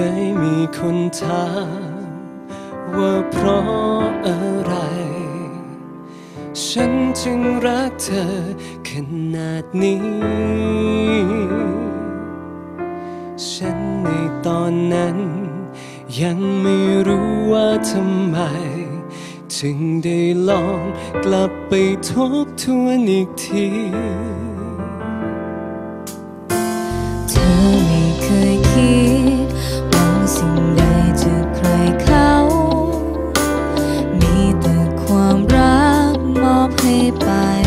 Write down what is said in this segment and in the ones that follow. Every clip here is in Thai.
คยมีคนถามว่าเพราะอะไร ฉันจึงรักเธอขนาดนี้ ฉันในตอนนั้น ยังไม่รู้ว่าทำไม จึงได้ลองกลับไปทบทวนอีกที goodbye.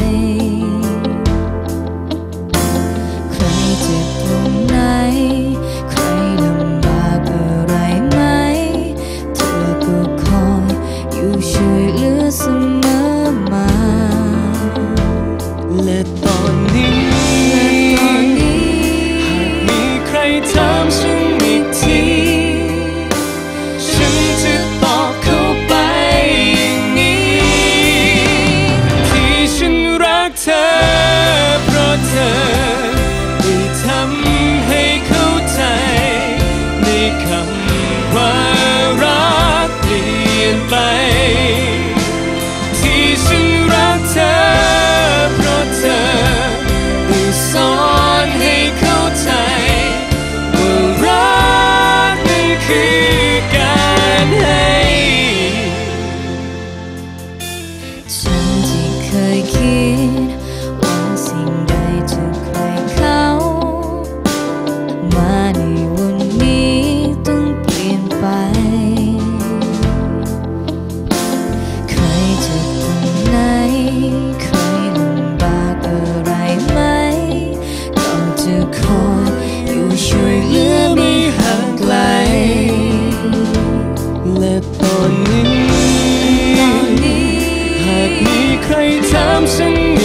คำว่ารักเปลี่ยนไป 你贪心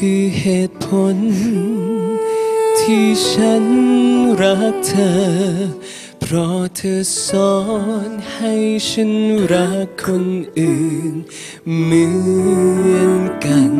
คือเหตุผล ที่ฉันรักเธอ เพราะเธอสอนให้ฉันรักคนอื่นเหมือนกัน